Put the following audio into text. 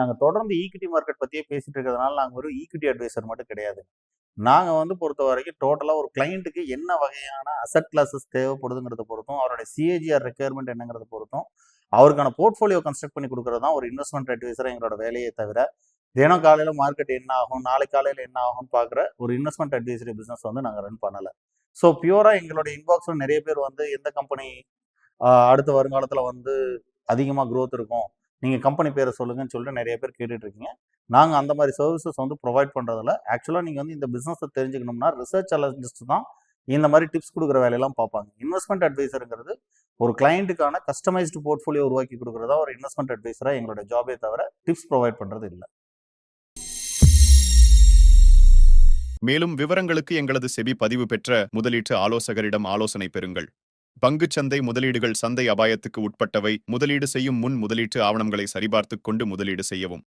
நாங்கள் தொடர்ந்து equity market பற்றியே பேசிட்டு இருக்கிறதுனால நாங்கள் ஒரு ஈக்விட்டி அட்வைசர் மட்டும் கிடையாது. நாங்கள் வந்து பொறுத்த வரைக்கும் டோட்டலாக ஒரு கிளைண்ட்டுக்கு என்ன வகையான அசட் கிளாஸஸ் தேவைப்படுதுங்கிறத பொறுத்தும் அவருடைய சிஏஜிஆர் ரெக்குயர்மெண்ட் என்னங்கிறத பொறுத்தும் அவருக்கான போர்ட்ஃபோலியோ கன்ஸ்ட்ரக்ட் பண்ணி கொடுக்குறது தான் ஒரு இன்வெஸ்ட்மெண்ட் அட்வைசராக எங்களோட வேலையை தவிர தினம் காலையில் மார்க்கெட் என்ன ஆகும் நாளை காலையில் என்ன ஆகும்னு பார்க்குற ஒரு இன்வெஸ்ட்மெண்ட் அட்வைசரி பிஸ்னஸ் வந்து நாங்கள் ரன் பண்ணலை. ஸோ பியூராக எங்களுடைய இன்பாக்ஸில் நிறைய பேர் வந்து எந்த கம்பெனி அடுத்த வருங்காலத்தில் வந்து அதிகமாக க்ரோத் இருக்கும் நீங்கள் கம்பெனி பேரை சொல்லுங்கன்னு சொல்லிட்டு நிறைய பேர் கேட்டுட்டு இருக்கீங்க நாங்கள் அந்த மாதிரி சர்வீசஸ் வந்து ப்ரொவைட் பண்ணுறதில்ல ஆக்சுவலாக நீங்கள் வந்து இந்த பிஸ்னஸை தெரிஞ்சுக்கணும்னா ரிசர்ச் அலஜிஸ்ட் தான் இந்த மாதிரி டிப்ஸ் கொடுக்குற வேலையெல்லாம் பார்ப்பாங்க. இன்வெஸ்ட்மெண்ட் அட்வைசருங்கிறது ஒரு கிளைண்ட்டுக்கான கஸ்டமைஸ்டு போர்ட்ஃபோலியோ உருவாக்கி கொடுக்குறதா ஒரு இன்வெஸ்ட்மெண்ட் அட்வைஸராக எங்களோட ஜாபே தவிர டிப்ஸ் ப்ரொவைட் பண்ணுறது இல்லை. மேலும் விவரங்களுக்கு எங்களது செபி பதிவு பெற்ற முதலீட்டு ஆலோசகரிடம் ஆலோசனை பெறுங்கள். பங்குச் சந்தை முதலீடுகள் சந்தை அபாயத்துக்கு உட்பட்டவை. முதலீடு செய்யும் முன் முதலீட்டு ஆவணங்களை சரிபார்த்துக் கொண்டு முதலீடு செய்யவும்.